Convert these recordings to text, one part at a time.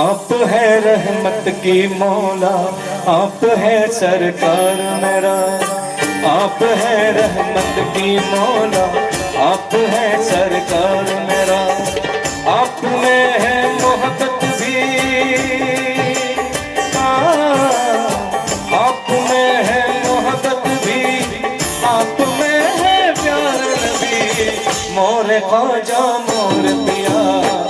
आप है रहमत की मौला, आप है सरकार मेरा। आप है रहमत की मौला, आप है सरकार मेरा। आप में है मोहब्बत भी। आप में है मोहब्बत भी। आप में है प्यार भी मोर ख्वाजा, मोर पिया।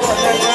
我在